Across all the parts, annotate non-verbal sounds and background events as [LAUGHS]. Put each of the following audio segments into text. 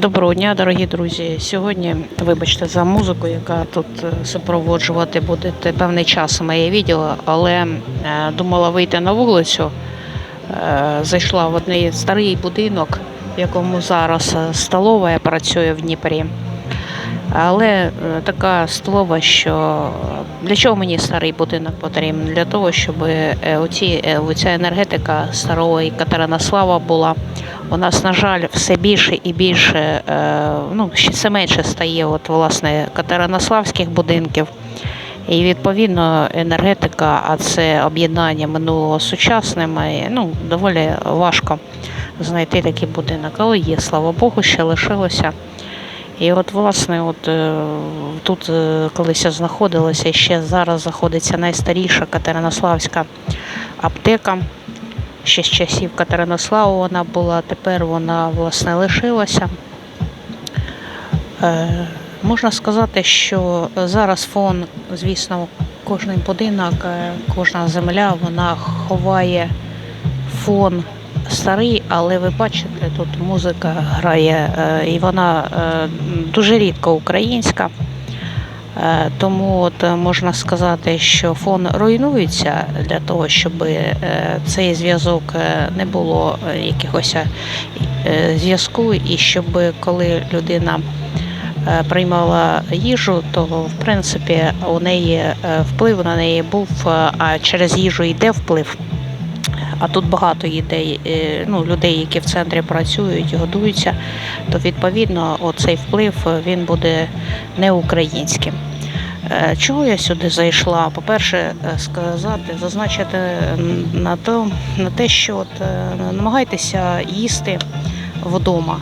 Доброго дня, дорогі друзі. Сьогодні, вибачте за музику, яка тут е, супроводжувати буде певний час моє відео, але е, думала вийти на вулицю. Е, зайшла в одний старий будинок, в якому зараз столова працює в Дніпрі. Але така столова, що для чого мені старий будинок потрібен? Для того, щоб оці, оця енергетика старого Катеринослава була. У нас, на жаль, все більше і більше, е, ну, все менше стає от, власне, катеринославських будинків. І відповідно енергетика, а це об'єднання минулого з сучасним, ну, доволі важко знайти такий будинок. Але є, слава Богу, ще лишилося. І от, власне, от е, тут е, колись знаходилася, ще зараз знаходиться найстаріша Катеринославська аптека. Ще з часів Катеринослава вона була, тепер вона власне лишилася. Е, можна сказати, що зараз фон, звісно, кожен будинок, е, кожна земля, вона ховає фон старий, але ви бачите, тут музика грає, е, і вона дуже рідко українська. Е, Тому от е, можна сказати, що фон руйнується для того, щоб е, цей зв'язок не було якихось зв'язку, і щоб коли людина приймала їжу, то в принципі у неї вплив на неї був, а через їжу йде вплив. А тут багато ідей, е, ну, людей, які в центрі працюють, і годуються, то відповідно оцей вплив е, він буде не українським. Е, Чого я сюди зайшла? По-перше, сказати, зазначити на те, на те, що от, намагайтеся їсти вдома,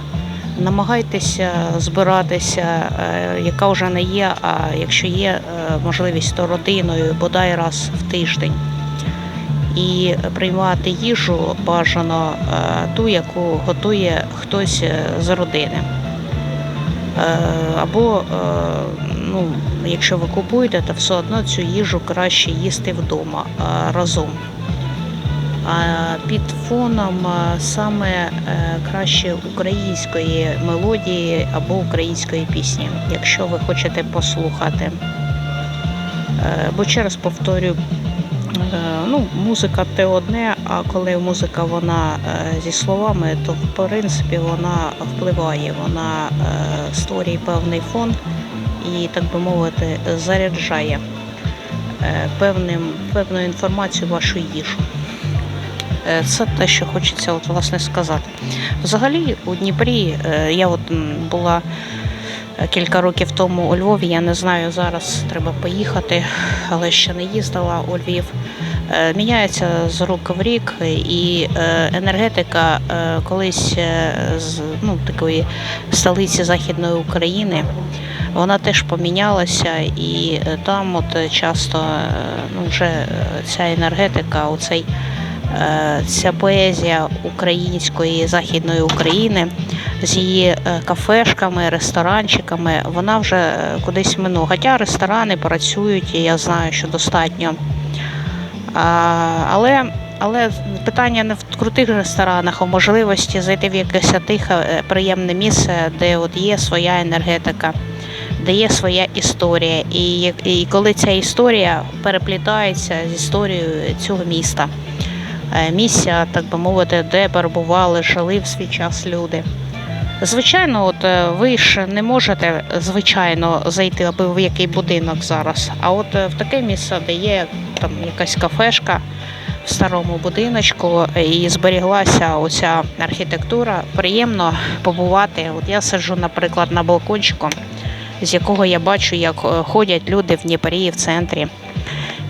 намагайтеся збиратися, яка вже не є, а якщо є можливість, то родиною, бодай раз в тиждень. І приймати їжу бажано е, ту, яку готує хтось е, з родини. Е, Або, ну, якщо ви купуєте, то все одно цю їжу краще їсти вдома разом. Під фоном саме краще української мелодії або української пісні, якщо ви хочете послухати. Бо ще раз повторюю, ну, музика те одне, а коли музика вона е, зі словами, то в принципі вона впливає, вона е, створює певний фон і, так би мовити, заряджає е, певним, певну інформацію вашу їжу. Е, Це те, що хочеться от, власне сказати. Взагалі у Дніпрі е, я от була е, кілька років тому у Львові. Я не знаю, зараз треба поїхати, але ще не їздила у Львів. Е, Міняється з року в рік, і е, енергетика е, колись з ну, такої столиці Західної України. Вона теж помінялася, і там от часто ну, вже ця енергетика, оцей ця поезія української західної України з її е, кафешками, ресторанчиками, вона вже е, кудись минула. Хоча ресторани працюють, і я знаю, що достатньо. Але, але питання не в крутих ресторанах, а можливості зайти в якесь тихе, е, приємне місце, де от є своя енергетика, де є своя історія. І, і коли ця історія переплітається з історією цього міста, місця, так би мовити, де перебували, жили в свій час люди. Звичайно, от е, ви ж не можете звичайно зайти аби в який будинок зараз. А от е, в таке місце, де є там якась кафешка в старому будиночку е, і зберіглася оця архітектура, приємно побувати. От я сиджу, наприклад, на балкончику, з якого я бачу, як ходять люди в Дніпрі в центрі.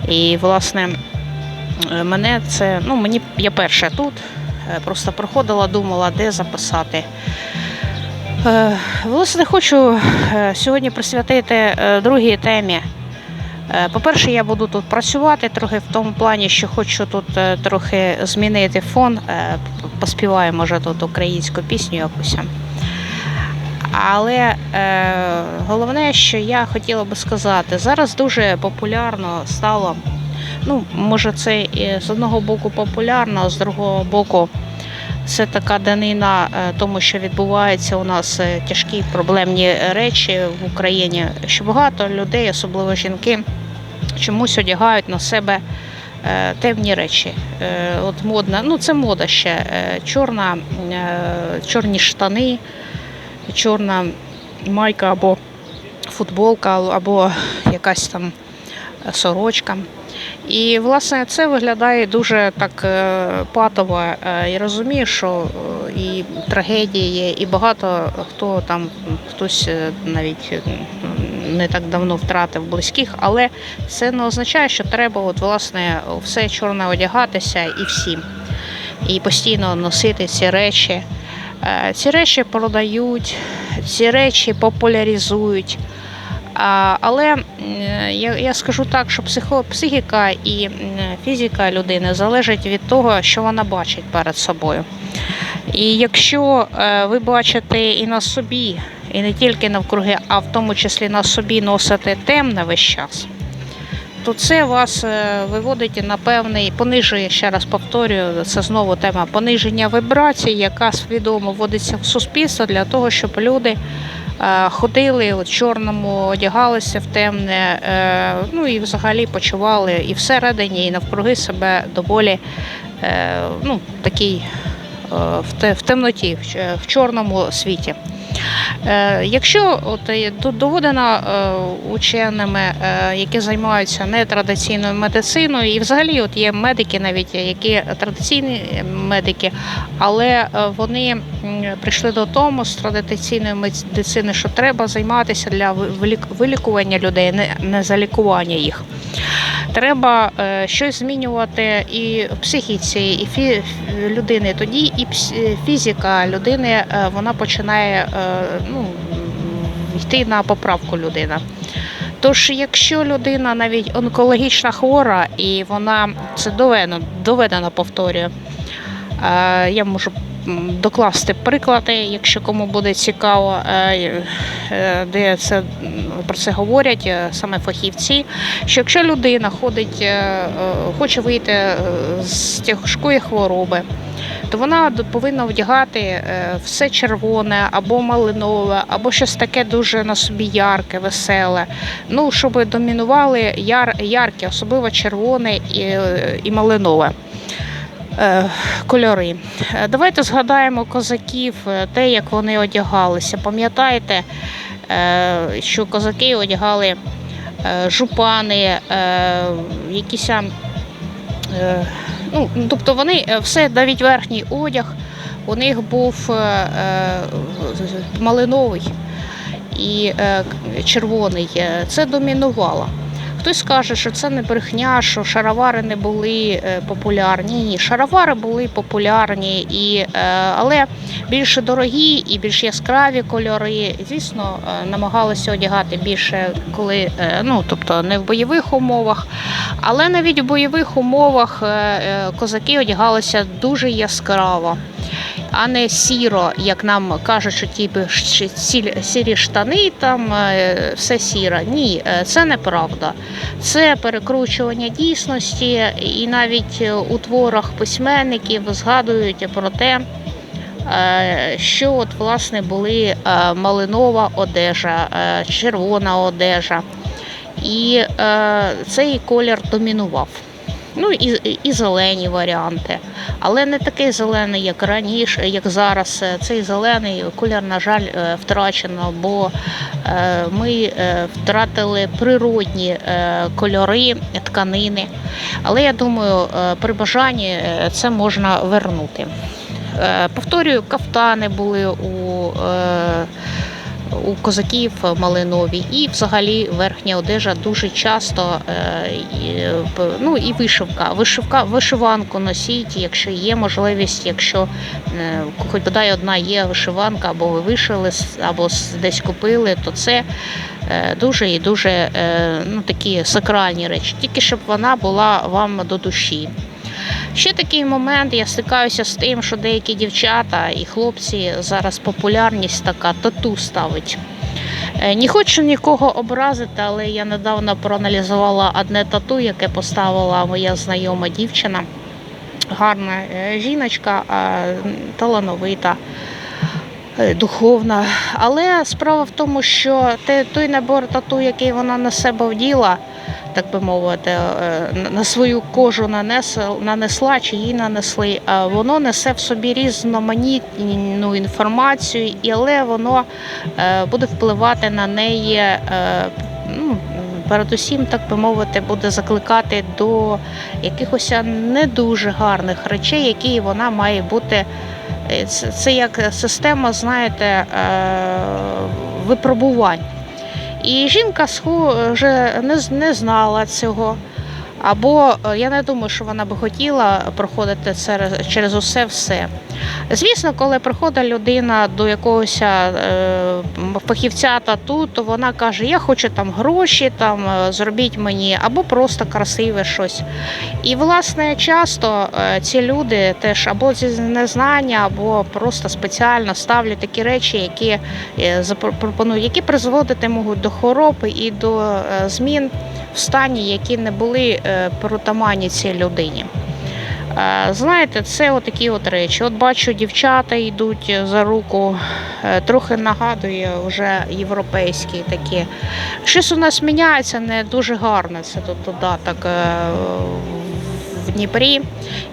І власне мене це, ну мені я перша тут. Е, Просто проходила, думала, де записати. Е, Власне, хочу е, сьогодні присвятити другій темі. По-перше, я буду тут працювати трохи в тому плані, що хочу тут трохи змінити фон. Поспіваю, може, тут українську пісню якусь. Але е, головне, що я хотіла би сказати, зараз дуже популярно стало. Ну, може, це з одного боку популярно, а з другого боку Це така данина е, тому, що відбувається у нас е, тяжкі проблемні речі в Україні. Що багато людей, особливо жінки, чомусь одягають на себе е, темні речі. От модна, ну це мода ще. Чорна, чорні штани, чорна майка або футболка, або якась там сорочка. І власне це виглядає дуже так е, патово. Е, Я розумію, що е, і трагедії є, і багато хто там хтось навіть не так давно втратив близьких, але це не означає, що треба от власне все чорне одягатися і всім. І постійно носити ці речі. Ці речі продають, ці речі популяризують. Але я, скажу так, що психіка і фізика людини залежить від того, що вона бачить перед собою. І якщо е, ви бачите і на собі, і не тільки навкруги, а в тому числі на собі носите темне весь час, то це вас е, виводить на певний, понижує, ще раз повторюю, це знову тема пониження вібрацій, яка свідомо вводиться в суспільство для того, щоб люди ходили от, в чорному, одягалися в темне, е, ну і взагалі почували і всередині, і навкруги себе доволі е, ну, такий е, в темноті, в чорному світі. Е, Якщо от до- доводено е, ученими, е, які займаються нетрадиційною медициною, і взагалі от є медики, навіть які традиційні медики, але е, вони прийшли до тому з традиційної медицини, що треба займатися для вилікування людей, не, за лікування їх. Треба щось змінювати і в психіці, і фі, людини. Тоді і фізика людини вона починає ну, йти на поправку людина. Тож, якщо людина навіть онкологічна хвора, і вона це доведено, доведено повторюю, е, я можу докласти приклади, якщо кому буде цікаво, е, е, де це про це говорять е, саме фахівці. Що якщо людина ходить, хоче вийти з тяжкої хвороби, то вона повинна вдягати все червоне або малинове, або щось таке дуже на собі ярке, веселе. Ну, щоб домінували яр, яркі, особливо червоне і, і малинове. Е, Кольори. Е, Давайте згадаємо козаків, е, те, як вони одягалися. Пам'ятаєте, що козаки одягали жупани, якісь. Ну, тобто вони все, навіть верхній одяг, у них був малиновий і червоний. Це домінувало. Хтось скаже, що це не брехня, що шаровари не були е, популярні. Ні, шаровари були популярні, і, е, але більш дорогі і більш яскраві кольори. Звісно, е, намагалися одягати більше, коли ну тобто не в бойових умовах. Але навіть в бойових умовах козаки одягалися дуже яскраво, а не сіро, як нам кажуть, що типу щ- сіль- сірі штани, там е, все сіро. Ні, е, це неправда. Це перекручування дійсності, і навіть е, у творах письменників згадують про те. Що от власне були малинова одежа, червона одежа, і цей колір домінував. Ну і, і зелені варіанти, але не такий зелений, як раніше, як зараз. Е, Цей зелений колір, на жаль, е, втрачено, бо е, ми втратили природні кольори, тканини. Але я думаю, при бажанні це можна вернути. Повторюю, кафтани були у. У козаків малинові, і взагалі верхня одежа дуже часто е, ну і вишивка. Вишивка, вишиванку носіть, якщо є можливість, якщо е, хоч бодай одна є вишиванка, або ви вишили, або десь купили, то це е, дуже і дуже ну, такі сакральні речі, тільки щоб вона була вам до душі. Ще такий момент, я стикаюся з тим, що деякі дівчата і хлопці зараз популярність така тату ставить. Е, Не хочу нікого образити, але я недавно проаналізувала одне тату, яке поставила моя знайома дівчина. гарна е, жіночка, талановита. е, Духовна, але справа в тому, що той набор тату, який вона на себе вділа, так би мовити, е, на- свою кожу нанесла, чи їй нанесли, воно несе в собі різноманітну інформацію, але воно е, буде впливати на неї. е, Ну, передусім, так би мовити, буде закликати до якихось не дуже гарних речей, які вона має бути. Це, як система, знаєте, випробувань. І жінка схо- вже не, знала цього. Або е, я не думаю, що вона би хотіла проходити через усе все. Звісно, коли приходить людина до якогось е, фахівця тату, то вона каже: Я хочу там гроші, там е, зробіть мені, або просто красиве щось. І, власне, часто е, ці люди теж або зі незнання, або просто спеціально ставлять такі речі, які запропонують, які призводити можуть до хвороби і до змін в стані, які не були притаманні цій людині. Е, Знаєте, це отакі от речі. От бачу, дівчата йдуть за руку, е, трохи нагадує вже європейські такі. Щось у нас міняється не дуже гарно. Це тут додаток е, в Дніпрі.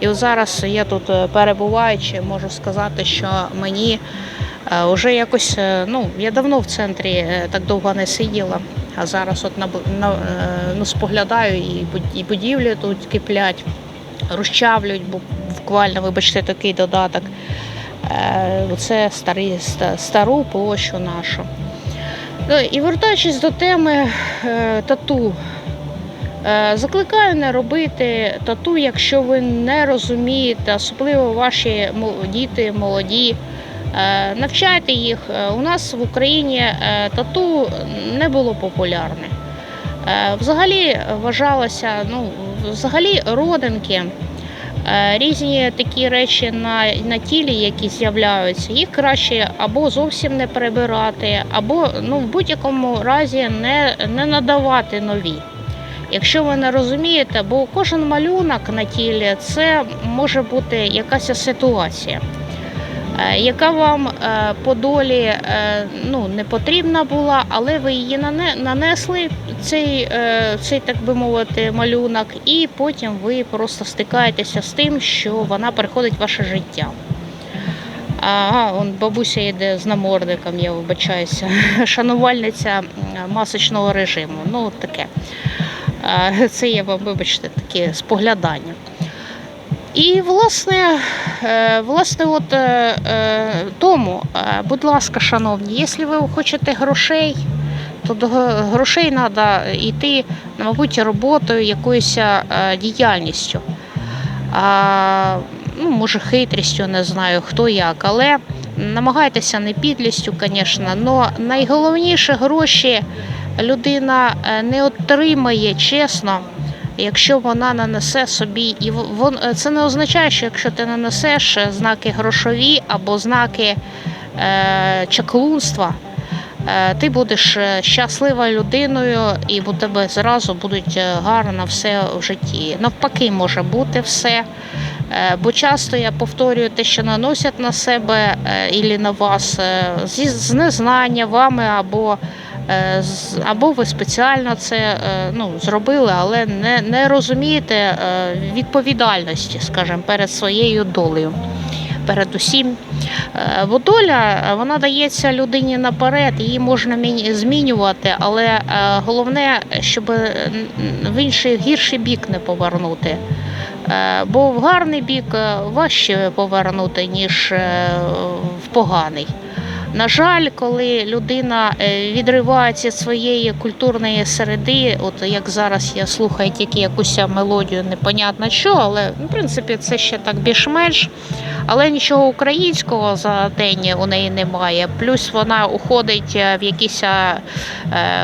І зараз я тут перебуваючи, можу сказати, що мені вже якось, ну, я давно в центрі так довго не сиділа. А зараз от на, на, ну, споглядаю і будівлі тут киплять розчавлюють, бо буквально, вибачте, такий додаток. Е, Це старі, стару площу нашу. Ну, і вертаючись до теми е, тату, е, закликаю не робити тату, якщо ви не розумієте, особливо ваші діти молоді. Навчайте їх. У нас в Україні тату не було популярне. Взагалі вважалося, ну, взагалі родинки, е, різні такі речі на, на тілі, які з'являються, їх краще або зовсім не прибирати, або ну, в будь-якому разі не, не надавати нові. Якщо ви не розумієте, бо кожен малюнок на тілі це може бути якась ситуація. Е, Яка вам е, по долі е, ну, не потрібна була, але ви її нанесли цей, цей, так би мовити, малюнок, і потім ви просто стикаєтеся з тим, що вона переходить в ваше життя. Ага, он бабуся йде з намордником, я вибачаюся, [LAUGHS] шанувальниця масочного режиму. Ну, таке. [LAUGHS] Це є вам, вибачте, таке споглядання. І власне, е, власне, от е, е, тому, будь ласка, шановні, якщо ви хочете грошей, то до грошей треба йти, мабуть, роботою, якоюсь діяльністю. Ну, може, хитрістю, не знаю хто як, але намагайтеся не підлістю, звісно, але найголовніше гроші людина не отримає чесно. Якщо вона нанесе собі, і вон е, це не означає, що якщо ти нанесеш е, знаки грошові або знаки е, чаклунства, е, ти будеш е, щаслива людиною, і у тебе зразу будуть гарно все в житті. Навпаки, може бути все. Бо часто я повторюю те, що наносять на себе і на вас з незнання вами або. Е, Або ви спеціально це е, ну, зробили, але не, не розумієте е, відповідальності, скажімо, перед своєю долею. Передусім, Е, бо доля вона дається людині наперед, її можна змінювати, але головне, щоб в інший гірший бік не повернути. Бо в гарний бік важче повернути, ніж в поганий. На жаль, коли людина е, відривається від своєї культурної середи, от як зараз я слухаю тільки якусь мелодію, непонятно що, але в принципі це ще так більш-менш. Але нічого українського за день у неї немає. Плюс вона уходить е, в якусь е,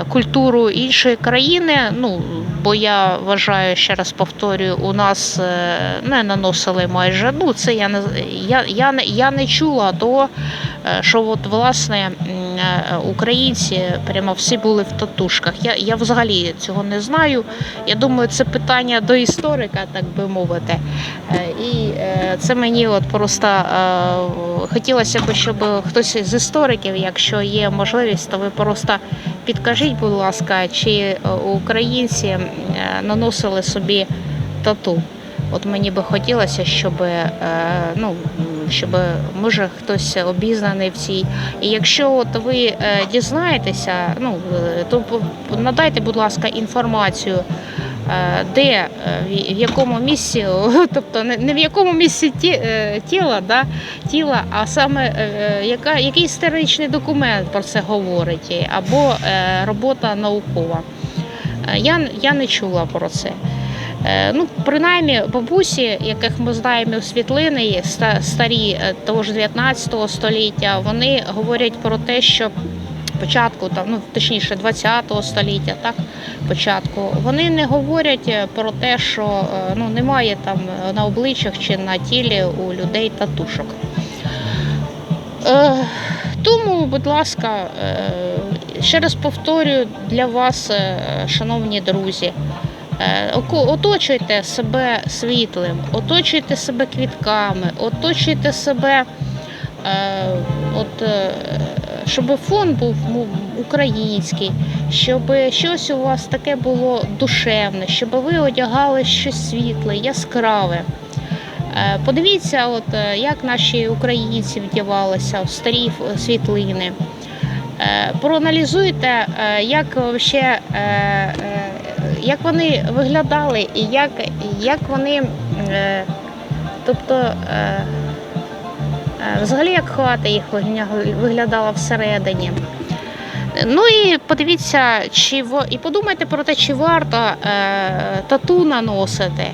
культуру іншої країни. Ну бо я вважаю, ще раз повторюю, у нас не наносили майже. Ну це я не я, я я не чула до. Що от власне е, українці прямо всі були в татушках. Я, я взагалі цього не знаю. Я думаю, це питання до історика, так би мовити. Е, І е, це мені от просто хотілося б, щоб хтось з істориків, якщо є можливість, то ви просто підкажіть, будь ласка, чи українці наносили собі тату. От мені би хотілося, щоб ну щоб може хтось обізнаний в цій. І якщо от ви е, дізнаєтеся, ну е, то надайте, будь ласка, інформацію. е, Де е, в якому місці, [LAUGHS] тобто не в якому місці ті, е, тіла, да, тіла, а саме е, яка, який історичний документ про це говорить, або е, робота наукова. Е, Я, я не чула про це. Е, Ну, принаймні, бабусі, яких ми знаємо в світлини, старі е, того ж 19 століття, вони говорять про те, що початку, там, ну точніше, 20 століття, так, початку, вони не говорять е, про те, що ну, немає там на обличчях чи на тілі у людей татушок. Е, тому, будь ласка, е, ще раз повторюю для вас, шановні друзі. Е, Оточуйте себе світлим, оточуйте себе квітками, оточуйте себе, е, от, е, щоб фон був український, щоб щось у вас таке було душевне, щоб ви одягали щось світле, яскраве. Подивіться, от, як наші українці вдівалися в старі світлини. Проаналізуйте, як е, як вони виглядали і як, як вони, е, тобто, е, е, взагалі як хата їх виглядала всередині. Ну і подивіться, чи і подумайте про те, чи варто тату наносити.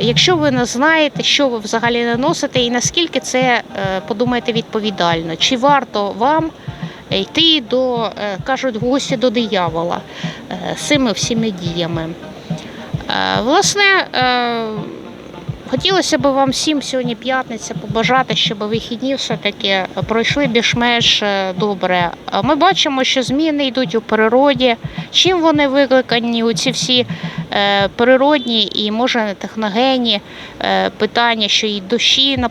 Якщо ви не знаєте, що ви взагалі наносите, і наскільки це е, подумайте відповідально, чи варто вам йти до, е, кажуть, гості до диявола е, цими всіми діями. Е, Власне, е, хотілося б вам всім сьогодні п'ятниця побажати, щоб вихідні все-таки пройшли більш-менш е, добре. Ми бачимо, що зміни йдуть у природі. Чим вони викликані? У ці всі е, природні і може техногенні е, питання, що і дощі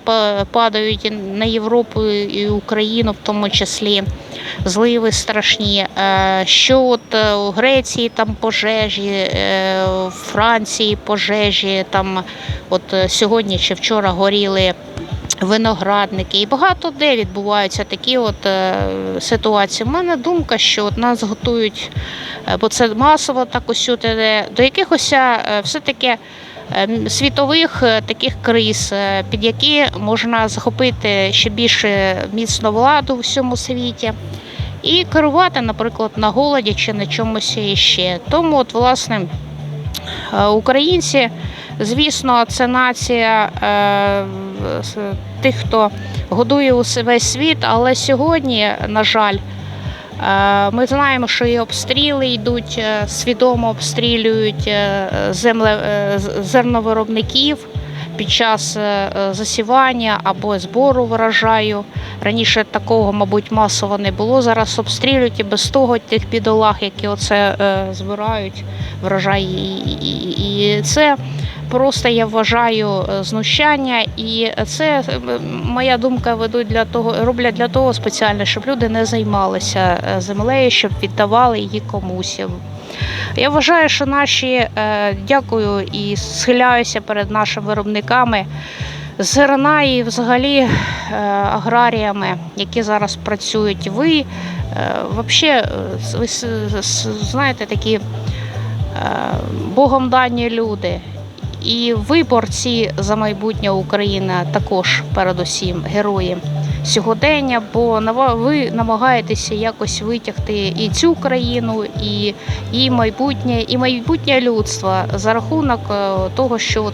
падають на Європу і Україну, в тому числі зливи страшні. Е, Що от е, у Греції там пожежі, е, у Франції пожежі, там от сьогодні чи вчора горіли. Виноградники і багато де відбуваються такі от ситуації. У мене думка, що от нас готують, бо це масово так усюди, до якихось все-таки світових е, таких криз, е, під які можна захопити ще більше міцно владу в всьому світі і керувати, наприклад, на голоді чи на чомусь іще. Тому, от, власне, е, українці, звісно, це нація тих, хто годує весь світ, але сьогодні, на жаль, ми знаємо, що і обстріли йдуть, е, свідомо обстрілюють е, земле, е, зерновиробників під час е, засівання або збору врожаю. Раніше такого, мабуть, масово не було. Зараз обстрілюють і без того тих бідолах, які оце е, збирають врожай. І, це просто я вважаю е, знущання, і це е, моя думка ведуть для того, роблять для того спеціально, щоб люди не займалися е, землею, щоб віддавали її комусь. Я вважаю, що наші дякую і схиляюся перед нашими виробниками зерна і взагалі аграріями, які зараз працюють. Ви взагалі ви знаєте такі богом дані люди. І ви борці за майбутнє України також передусім герої сьогодення, бо ви намагаєтеся якось витягти і цю країну, і її майбутнє, і майбутнє людства за рахунок е, того, що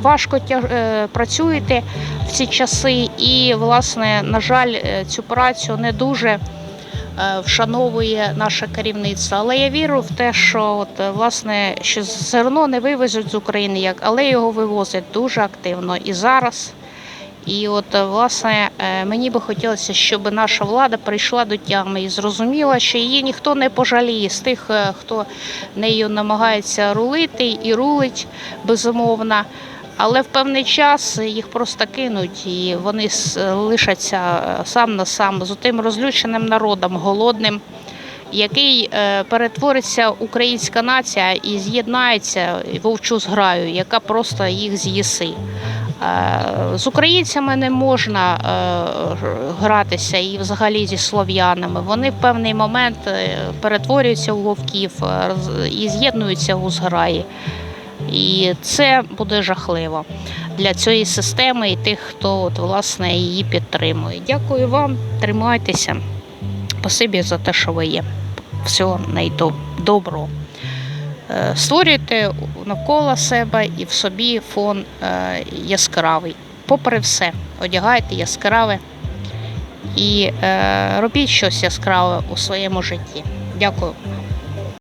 важко е, працюєте в ці часи, і власне, на жаль, е, цю працю не дуже вшановує наше керівництво. Але я вірю в те, що от е, власне що зерно не вивезуть з України, як але його вивозять дуже активно і зараз. І от, е, власне, е, мені би хотілося, щоб наша влада прийшла до тями і зрозуміла, що її ніхто не пожаліє з тих, е, хто нею намагається рулити і рулить, безумовно. Але в певний час їх просто кинуть, і вони лишаться е, сам на сам з тим розлюченим народом, голодним, який е, перетвориться українська нація і з'єднається вовчу зграю, яка просто їх з'їси. Е, З українцями не можна гратися і взагалі зі слов'янами. Вони в певний момент перетворюються у вовків і з'єднуються у зграї. І це буде жахливо для цієї системи і тих, хто от, власне її підтримує. Дякую вам, тримайтеся. Спасибі за те, що ви є. Всього найдоброго. Е, Створюйте навколо себе і в собі фон е, яскравий. Попри все, одягайте яскраве і е, робіть щось яскраве у своєму житті. Дякую.